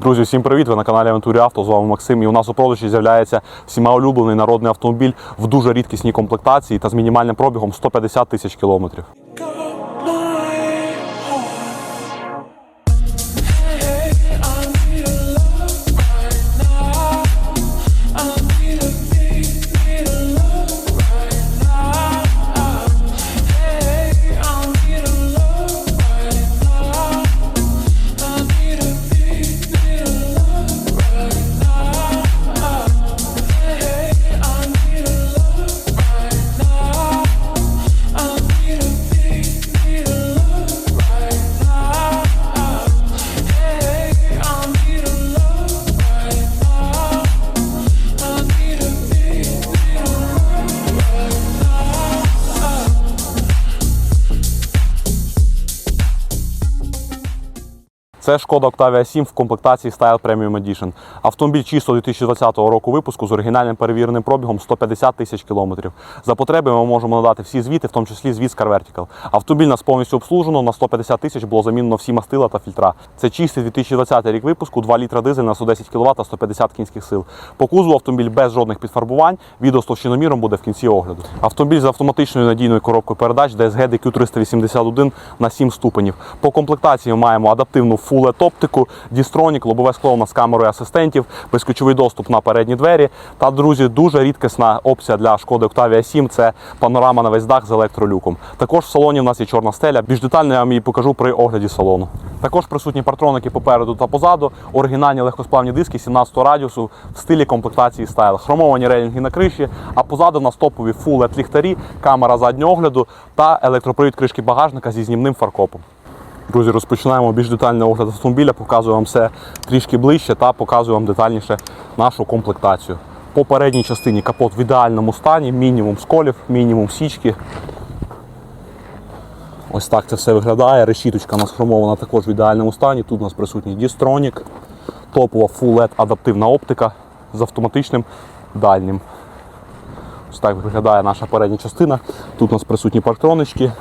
Друзі, всім привіт! Ви на каналі Авентурі Авто. З вами Максим. І у нас у продажі з'являється всіма улюблений народний автомобіль в дуже рідкісній комплектації та з мінімальним пробігом 150 тисяч кілометрів. Це шкода Octavia 7 в комплектації Style Premium Edition. Автомобіль чисто 2020 року випуску з оригінальним перевіреним пробігом 150 тисяч кілометрів. За потреби ми можемо надати всі звіти, в тому числі звіт з Car Vertical. Автомобіль нас повністю обслужено. На 150 тисяч було замінено всі мастила та фільтра. Це чистий 2020 рік випуску, 2 літра дизель на 110 кВт та 150 кінських сил. По кузову автомобіль без жодних підфарбувань. Відео з товщиноміром буде в кінці огляду. Автомобіль з автоматичною надійною коробкою передач DSG DQ381 на 7 ступенів. По комплектації ми маємо адаптивну Full LED оптику, Distronic, лобове скло у нас з камерою асистентів, безключовий доступ на передні двері. Та, друзі, дуже рідкісна опція для шкоди Octavia 7 це панорама на весь дах з електролюком. Також в салоні в нас є чорна стеля. Більш детально я вам її покажу при огляді салону. Також присутні партроники попереду та позаду, оригінальні легкосплавні диски 17 радіусу в стилі комплектації стайл, хромовані рейлінги на криші, а позаду на топові Full ліхтарі, камера заднього огляду та електропривід кришки багажника зі знімним фаркопом. Друзі, розпочинаємо більш детальний огляд автомобіля, показую вам все трішки ближче та показую вам детальніше нашу комплектацію. По передній частині капот в ідеальному стані, мінімум сколів, мінімум січки. Ось так це все виглядає. Решіточка у нас хромована також в ідеальному стані. Тут у нас присутній Distronic, топова Full LED адаптивна оптика з автоматичним дальнім. Ось так виглядає наша передня частина. Тут у нас присутні парктронички.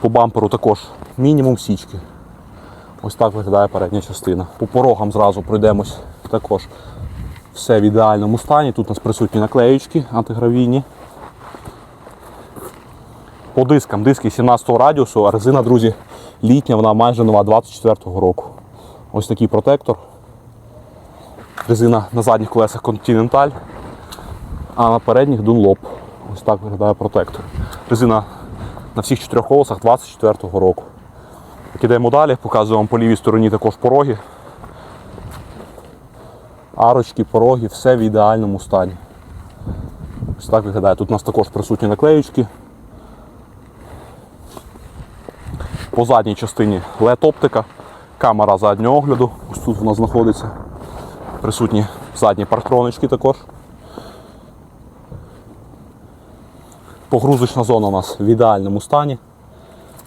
По бамперу також мінімум січки. Ось так виглядає передня частина. По порогам зразу пройдемось також все в ідеальному стані. Тут у нас присутні наклеєчки антигравійні. По дискам, диски 17-го радіусу, а резина, друзі, літня, вона майже нова 24-го року. Ось такий протектор. Резина на задніх колесах Continental, а на передніх Dunlop. Ось так виглядає протектор. Резина на всіх чотирьох колесах 24-го року. Ідемо далі, показую вам по лівій стороні також пороги. Арочки, пороги, все в ідеальному стані. Ось так виглядає. Тут у нас також присутні наклеючки. По задній частині LED оптика, камера заднього огляду. Ось тут вона знаходиться. Присутні задні парктронички також. Погрузочна зона у нас в ідеальному стані.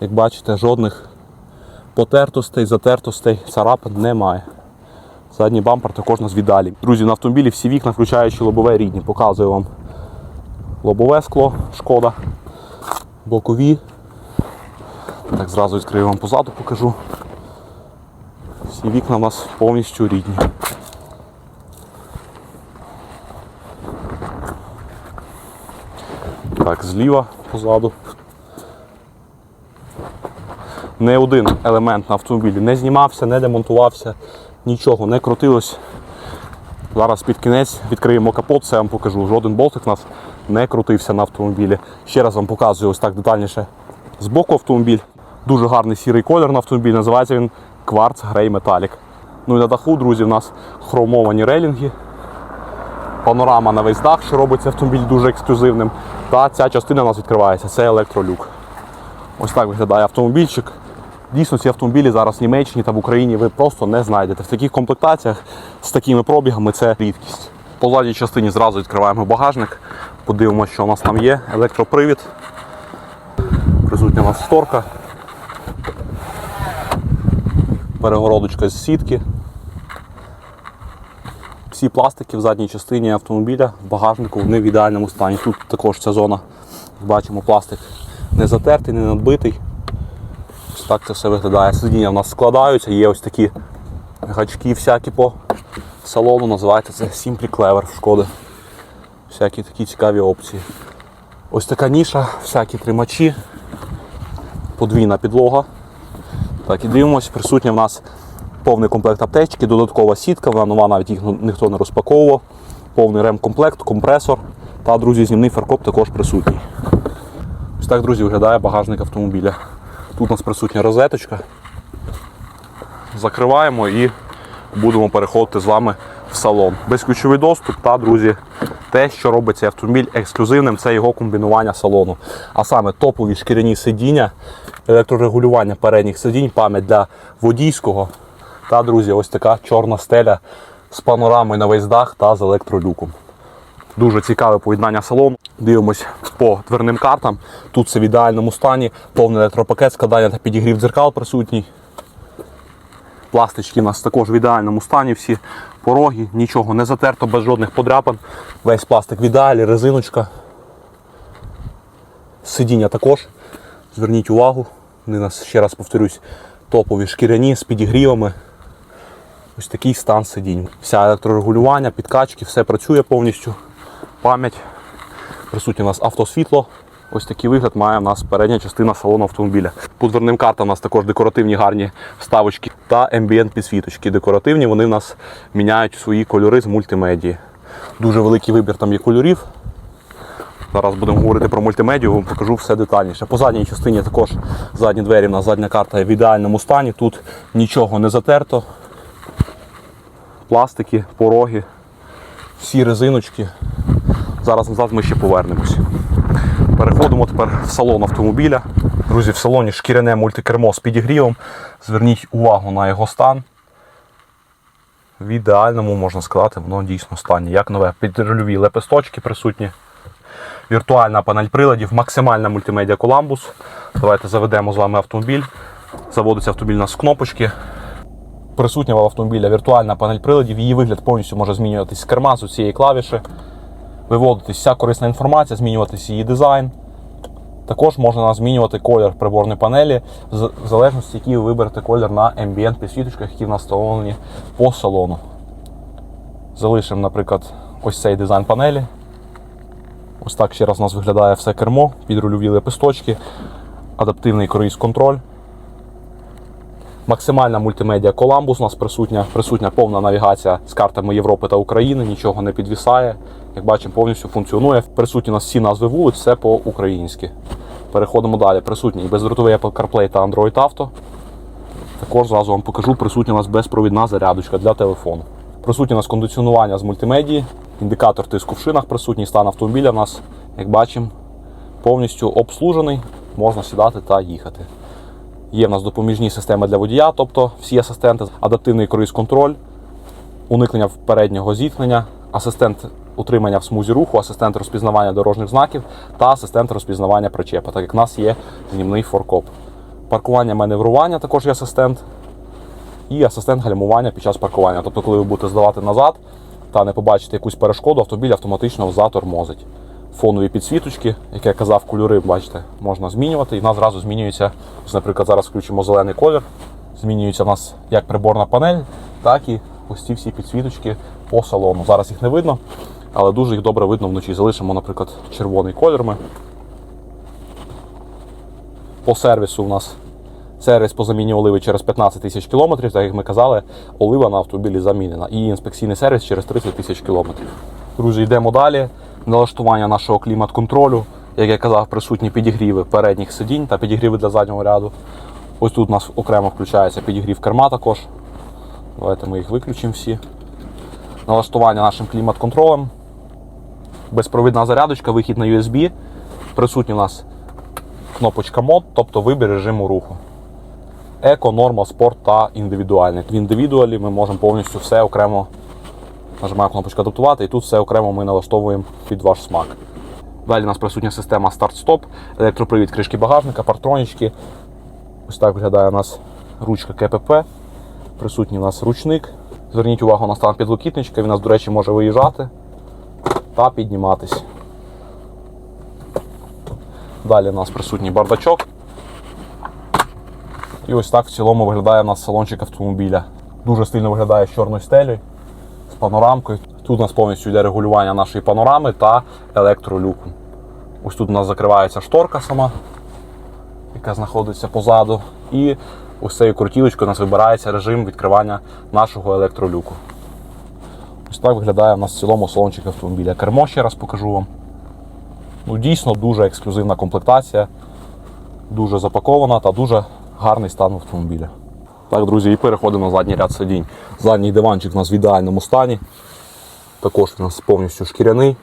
Як бачите, жодних потертостей, затертостей, царапин немає. Задній бампер також у нас в. Друзі, на автомобілі всі вікна, включаючи лобове рідні. Показую вам лобове скло, шкода, бокові. Так, зразу відкрию вам позаду, покажу. Всі вікна у нас повністю рідні. Зліва позаду. Не один елемент на автомобілі не знімався, не демонтувався, нічого не крутилось. Зараз під кінець відкриємо капот, це я вам покажу. Жоден болтик у нас не крутився на автомобілі. Ще раз вам показую ось так детальніше з боку автомобіль. Дуже гарний сірий колір на автомобілі. Називається він Quartz Grey Metallic. Ну і на даху, друзі, у нас хромовані рейлінги. Панорама на весь дах, що робить автомобіль дуже ексклюзивним. Та ця частина у нас відкривається, це електролюк. Ось так виглядає автомобільчик. Дійсно, ці автомобілі зараз в Німеччині та в Україні ви просто не знайдете. В таких комплектаціях з такими пробігами це рідкість. По задній частині зразу відкриваємо багажник, подивимося, що у нас там є. Електропривід. Присутня у нас шторка. Перегородочка з сітки. Всі пластики в задній частині автомобіля в багажнику вони в ідеальному стані. Тут також ця зона, як бачимо, пластик не затертий, не надбитий. Ось так це все виглядає. Сидіння в нас складаються, є ось такі Гачки всякі по салону називається це Simply Clever в шкоди. Всякі такі цікаві опції. Ось така ніша, всякі тримачі, подвійна підлога. Так, і дивимось, присутня в нас повний комплект аптечки, додаткова сітка, вона нова, навіть їх ніхто не розпаковував. Повний ремкомплект, компресор та, друзі, знімний фаркоп також присутній. Ось так, друзі, виглядає багажник автомобіля. Тут у нас присутня розеточка. Закриваємо і будемо переходити з вами в салон. Безключовий доступ та, друзі, те, що робить цей автомобіль ексклюзивним, це його комбінування салону. А саме топові шкіряні сидіння, електрорегулювання передніх сидінь, пам'ять для водійського. Та, друзі, ось така чорна стеля з панорамою на весь дах та з електролюком. Дуже цікаве поєднання салону. Дивимось по дверним картам. Тут все в ідеальному стані, повний електропакет, складання та підігрів дзеркал присутній. Пластички у нас також в ідеальному стані, всі пороги, нічого не затерто, без жодних подряпин. Весь пластик в ідеалі, резиночка. Сидіння також. Зверніть увагу, вони у нас, ще раз повторюсь, топові шкіряні з підігрівами. Ось такий стан сидінь. Вся електрорегулювання, підкачки, все працює повністю. Пам'ять. Присутнє у нас автосвітло. Ось такий вигляд має у нас передня частина салону автомобіля. По дверним картам у нас також декоративні гарні вставочки та ambient підсвіточки. Декоративні, вони в нас міняють свої кольори з мультимедії. Дуже великий вибір там є кольорів. Зараз будемо говорити про мультимедію, вам покажу все детальніше. По задній частині також задні двері, у нас задня карта в ідеальному стані. Тут нічого не затерто. Пластики, пороги, всі резиночки. Зараз назад ми ще повернемось. Переходимо тепер в салон автомобіля. Друзі, в салоні шкіряне мультикермо з підігрівом. Зверніть увагу на його стан. В ідеальному, можна сказати, воно дійсно стані. Як нове, підрульові лепесточки присутні. Віртуальна панель приладів, максимальна мультимедіа Columbus. Давайте заведемо з вами автомобіль. Заводиться автомобіль у нас з кнопочки. Присутня в автомобіля віртуальна панель приладів. Її вигляд повністю може змінюватись з керма з цієї клавіші. Виводитись вся корисна інформація, змінюватись її дизайн. Також можна змінювати колір приборної панелі, в залежності, який ви виберете колір на ambient підсвіточках, які в нас встановлені по салону. Залишимо, наприклад, ось цей дизайн панелі. Ось так ще раз у нас виглядає все кермо, підрульові лепесточки, адаптивний круїз контроль. Максимальна мультимедіа Columbus у нас присутня, присутня повна навігація з картами Європи та України, нічого не підвісає. Як бачимо, повністю функціонує. Присутні у нас всі назви вулиць, все по-українськи. Переходимо далі. Присутній бездротовий Apple CarPlay та Android Auto. Також зразу вам покажу, присутня у нас безпровідна зарядочка для телефону. Присутнє у нас кондиціонування з мультимедії, індикатор тиску в шинах присутній, стан автомобіля у нас, як бачимо, повністю обслужений, можна сідати та їхати. Є в нас допоміжні системи для водія, тобто всі асистенти, адаптивний круїз контроль, уникнення переднього зіткнення, асистент утримання в смузі руху, асистент розпізнавання дорожніх знаків та асистент розпізнавання причепа, так як в нас є знімний форкоп. Паркування маневрування також є асистент. І асистент гальмування під час паркування. Тобто, коли ви будете здавати назад та не побачите якусь перешкоду, автомобіль автоматично затормозить. Фонові підсвіточки, як я казав, кольори, бачите, можна змінювати. І в нас зразу змінюється, наприклад, зараз включимо зелений колір. Змінюється в нас як приборна панель, так і ось ці всі підсвіточки по салону. Зараз їх не видно, але дуже їх добре видно вночі. Залишимо, наприклад, червоний колір ми. По сервісу у нас сервіс по заміні оливи через 15 тисяч кілометрів, так як ми казали, олива на автомобілі замінена. І інспекційний сервіс через 30 тисяч кілометрів. Друзі, йдемо далі. Налаштування нашого клімат-контролю. Як я казав, присутні підігріви передніх сидінь та підігріви для заднього ряду. Ось тут у нас окремо включається підігрів керма також. Давайте ми їх виключимо всі. Налаштування нашим клімат-контролем. Безпровідна зарядочка, вихід на USB. Присутній у нас кнопочка мод, тобто вибір режиму руху. Еко, норма, спорт та індивідуальний. В індивідуалі ми можемо повністю все окремо нажимаємо кнопочку адаптувати, і тут все окремо ми налаштовуємо під ваш смак. Далі у нас присутня система старт-стоп, електропривід кришки багажника, партронічки. Ось так виглядає у нас ручка КПП. Присутній у нас ручник. Зверніть увагу на стан підлокітничка, він у нас, до речі, може виїжджати та підніматись. Далі у нас присутній бардачок. І ось так в цілому виглядає у нас салончик автомобіля. Дуже стильно виглядає з чорною стелею, з панорамкою. Тут у нас повністю йде регулювання нашої панорами та електролюку. Ось тут у нас закривається шторка сама, яка знаходиться позаду. І ось цією крутілочкою у нас вибирається режим відкривання нашого електролюку. Ось так виглядає у нас в цілому салончик автомобіля. Кермо ще раз покажу вам. Ну, дійсно дуже ексклюзивна комплектація, дуже запакована та дуже гарний стан автомобіля. Так, друзі, і переходимо на задній ряд сидінь. Задній диванчик у нас в ідеальному стані. Також у нас повністю шкіряний.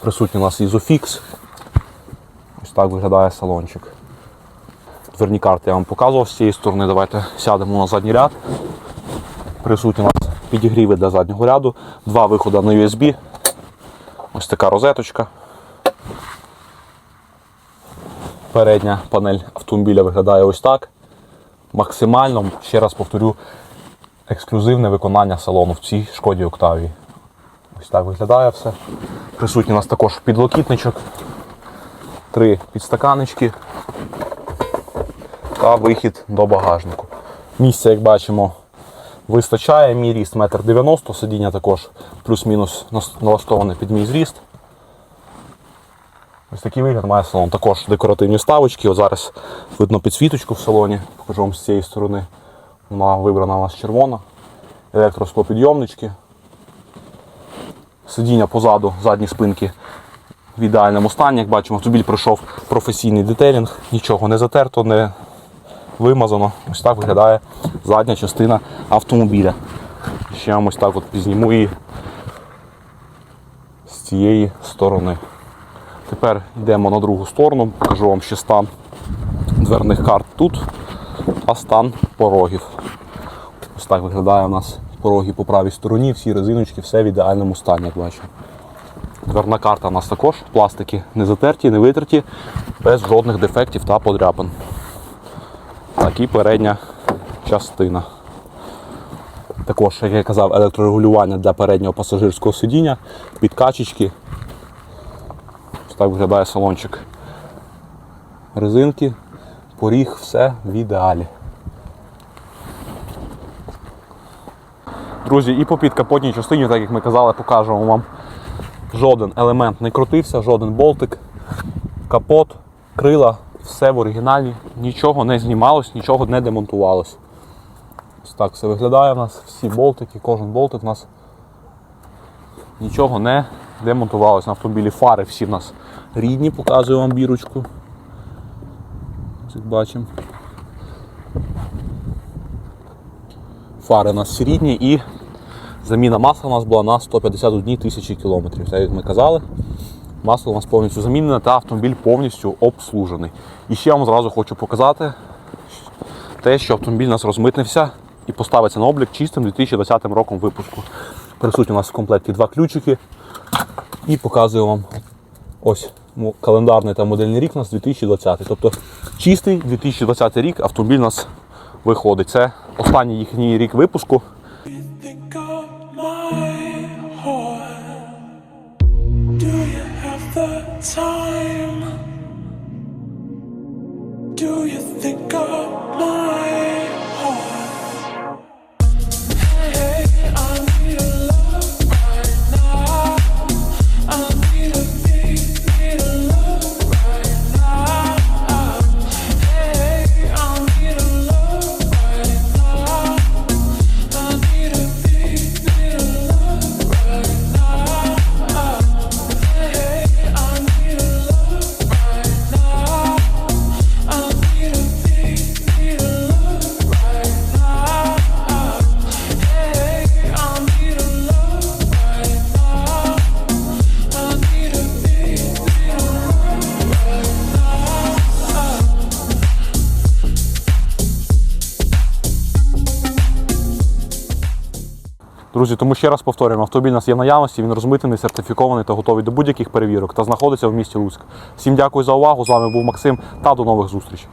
Присутній у нас ізофікс. Ось так виглядає салончик. Дверні карти я вам показував з цієї сторони. Давайте сядемо на задній ряд. Присутні у нас підігріви для заднього ряду, два виходи на USB. Ось така розеточка. Передня панель автомобіля виглядає ось так. Максимально, ще раз повторю, ексклюзивне виконання салону в цій шкоді Октавії. Ось так виглядає все. Присутній у нас також підлокітничок, три підстаканечки та вихід до багажнику. Місця, як бачимо, вистачає. Мій ріст 1,90 м, сидіння також плюс-мінус налаштоване під мій зріст. Ось такий вигляд має салон. Також декоративні вставочки. От зараз видно підсвіточку в салоні. Покажу вам з цієї сторони. Вона вибрана у нас червона. Електросклопідйомнички. Сидіння позаду, задні спинки в ідеальному стані. Як бачимо, автомобіль пройшов професійний детелінг, нічого не затерто, не вимазано. Ось так виглядає задня частина автомобіля. Ще вам ось так от підзніму її з цієї сторони. Тепер йдемо на другу сторону, покажу вам ще стан дверних карт тут, а стан порогів. Ось так виглядає у нас пороги по правій стороні, всі резиночки, все в ідеальному стані, як бачимо. Дверна карта у нас також, пластики не затерті, не витерті, без жодних дефектів та подряпин. Так і передня частина. Також, як я казав, електрорегулювання для переднього пасажирського сидіння, підкачечки. Так виглядає салончик. Резинки, поріг, все в ідеалі. Друзі, і по підкапотній частині, так як ми казали, покажемо вам. Жоден елемент не крутився, жоден болтик, капот, крила, все в оригіналі, нічого не знімалось, нічого не демонтувалось. Ось так все виглядає у нас, всі болтики, кожен болтик у нас нічого не демонтувалось. На автомобілі фари всі в нас рідні, показую вам бірочку. Як бачимо. Фари у нас всі рідні і заміна масла у нас була на 151 тисячі кілометрів. Так як ми казали, масло у нас повністю замінене та автомобіль повністю обслужений. І ще я вам зразу хочу показати те, що автомобіль у нас розмитнився і поставиться на облік чистим 2020 роком випуску. Присутні у нас в комплекті два ключики. І показую вам ось календарний та модельний рік у нас 2020. Тобто чистий 2020 рік автомобіль у нас виходить. Це останній їхній рік випуску. think Друзі, тому ще раз повторюємо, автомобіль у нас є в наявності, він розмитений, сертифікований та готовий до будь-яких перевірок та знаходиться в місті Луцьк. Всім дякую за увагу. З вами був Максим та до нових зустрічей.